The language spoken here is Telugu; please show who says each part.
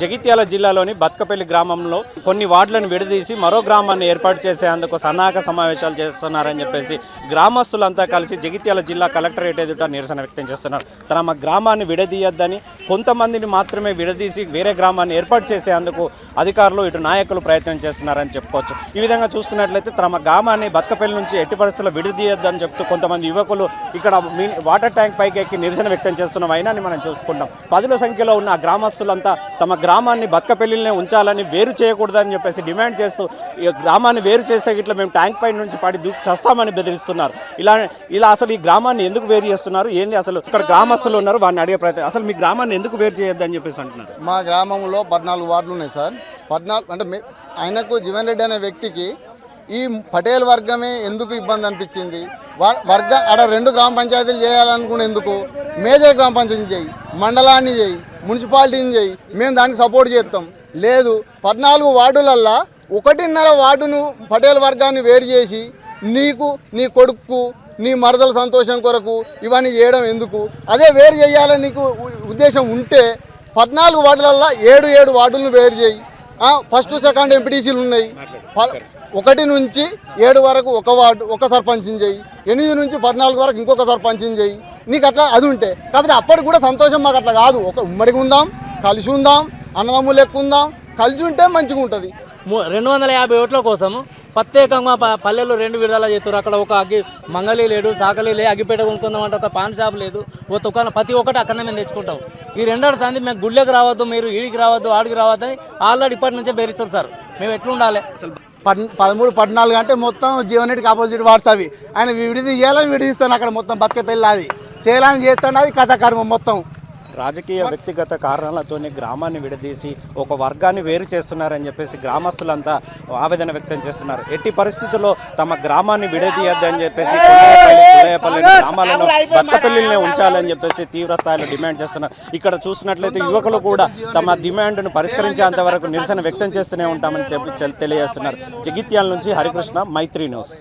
Speaker 1: జగిత్యాల జిల్లాలోని బతుకపల్లి గ్రామంలో కొన్ని వార్డులను విడదీసి మరో గ్రామాన్ని ఏర్పాటు చేసేందుకు సన్నాహక సమావేశాలు చేస్తున్నారని చెప్పేసి గ్రామస్తులంతా కలిసి జగిత్యాల జిల్లా కలెక్టరేట్ ఎదుట నిరసన వ్యక్తం చేస్తున్నారు. తమ గ్రామాన్ని విడదీయొద్దని కొంతమందిని మాత్రమే విడదీసి వేరే గ్రామాన్ని ఏర్పాటు చేసేందుకు అధికారులు ఇటు నాయకులు ప్రయత్నం చేస్తున్నారని చెప్పుకోవచ్చు. ఈ విధంగా చూసుకున్నట్లయితే తమ గ్రామాన్ని బతకపల్లి నుంచి ఎట్టి పరిస్థితుల్లో విడదీయొద్దని చెప్తూ కొంతమంది యువకులు ఇక్కడ మీ వాటర్ ట్యాంక్ పైకి ఎక్కి నిరసన వ్యక్తం చేస్తున్న వైనాన్ని మనం చూసుకుంటాం. పదుల సంఖ్యలో ఉన్న ఆ గ్రామస్తులంతా తమ గ్రామాన్ని బతకపల్లినే ఉంచాలని వేరు చేయకూడదని చెప్పేసి డిమాండ్ చేస్తూ గ్రామాన్ని వేరు చేస్తే ఇట్లా మేము ట్యాంక్ పై నుంచి పడి దూకి చస్తామని బెదిరిస్తున్నారు. ఇలా ఇలా అసలు ఈ గ్రామాన్ని ఎందుకు వేరు చేస్తున్నారు? ఏంది అసలు ఇక్కడ గ్రామస్తులు ఉన్నారు? వారిని అడిగే ప్రయత్నం. అసలు మీ గ్రామాన్ని ఎందుకు వేరు చేయొద్దని చెప్పేసి అంటున్నారు?
Speaker 2: మా గ్రామంలో పద్నాలుగు వార్డులు ఉన్నాయి సార్. పద్నాలుగు అంటే ఆయనకు జీవన్ రెడ్డి అనే వ్యక్తికి ఈ పటేల్ వర్గమే ఎందుకు ఇబ్బంది అనిపించింది? వర్- వర్గ ఆడ రెండు గ్రామ పంచాయతీలు చేయాలనుకునే ఎందుకు? మేజర్ గ్రామ పంచాయతీని చేయి మండలాన్ని చేయి మున్సిపాలిటీని చేయి మేము దానికి సపోర్ట్ చేస్తాం. లేదు పద్నాలుగు వార్డులల్లా ఒకటిన్నర వార్డును పటేల్ వర్గాన్ని వేరు చేసి నీకు నీ కొడుకు నీ మరదల సంతోషం కొరకు ఇవన్నీ చేయడం ఎందుకు? అదే వేరు చేయాలని నీకు ఉద్దేశం ఉంటే పద్నాలుగు వార్డులల్లో ఏడు ఏడు వార్డులను వేరు చేయి. ఫస్ట్ సెకండ్ ఎంపీటీసీలు ఉన్నాయి. ప- ఒకటి నుంచి ఏడు వరకు ఒక వార్డు ఒక సర్పంచ్ని చేయి. ఎనిమిది నుంచి పద్నాలుగు వరకు ఇంకొక సర్పంచ్ని చేయి. నీకు అట్లా అది ఉంటే. కాకపోతే అప్పటికి కూడా సంతోషం మాకు అట్లా కాదు. ఒక ఉమ్మడికి ఉందాం కలిసి ఉందాం అన్నదమ్ములు ఎక్కువ ఉందాం కలిసి ఉంటే మంచిగా ఉంటుంది
Speaker 3: రెండు వందల యాభై ఓట్ల కోసం ప్రత్యేకంగా పల్లెల్లో రెండు విడుదల చేస్తారు అక్కడ ఒక అగ్గి మంగళీ లేడు సాకలి లే అగ్గిపేట కొనుక్కుందామంటే ఒక పాన్ షాప్ లేదు. ఓ దుకాణం ప్రతి ఒక్కటి అక్కడనే మేము తెచ్చుకుంటాం. ఈ రెండో తంది మేము గుళ్ళకి రావద్దు మీరు ఈడికి రావద్దు ఆడికి రావద్దు అని ఆల్రెడీ ఇప్పటి నుంచే బెదిరిస్తారు సార్. మేము ఎట్లుండాలి?
Speaker 2: పద్ పదమూడు పద్నాలుగు అంటే మొత్తం జీవనటికి ఆపోజిట్ వార్డ్స్ అవి. ఆయన విడిది చేయాలని విడిదిస్తాను అక్కడ మొత్తం బతికే పెళ్ళి అది. చేయాలని చేస్తాను అది కథకర్మ మొత్తం.
Speaker 1: రాజకీయ వ్యక్తిగత కారణాలతోనే గ్రామాన్ని విడదీసి ఒక వర్గాన్ని వేరు చేస్తున్నారని చెప్పేసి గ్రామస్తులంతా ఆవేదన వ్యక్తం చేస్తున్నారు. ఎట్టి పరిస్థితుల్లో తమ గ్రామాన్ని విడదీయద్దని చెప్పేసి గ్రామాలను బత్తపల్లినే ఉంచాలని చెప్పేసి తీవ్ర స్థాయిలో డిమాండ్ చేస్తున్నారు. ఇక్కడ చూసినట్లయితే యువకులు కూడా తమ డిమాండ్ను పరిష్కరించేంత వరకు నిరసన వ్యక్తం చేస్తూనే ఉంటామని తెలియజేస్తున్నారు. జగిత్యాల నుంచి హరికృష్ణ మైత్రి న్యూస్.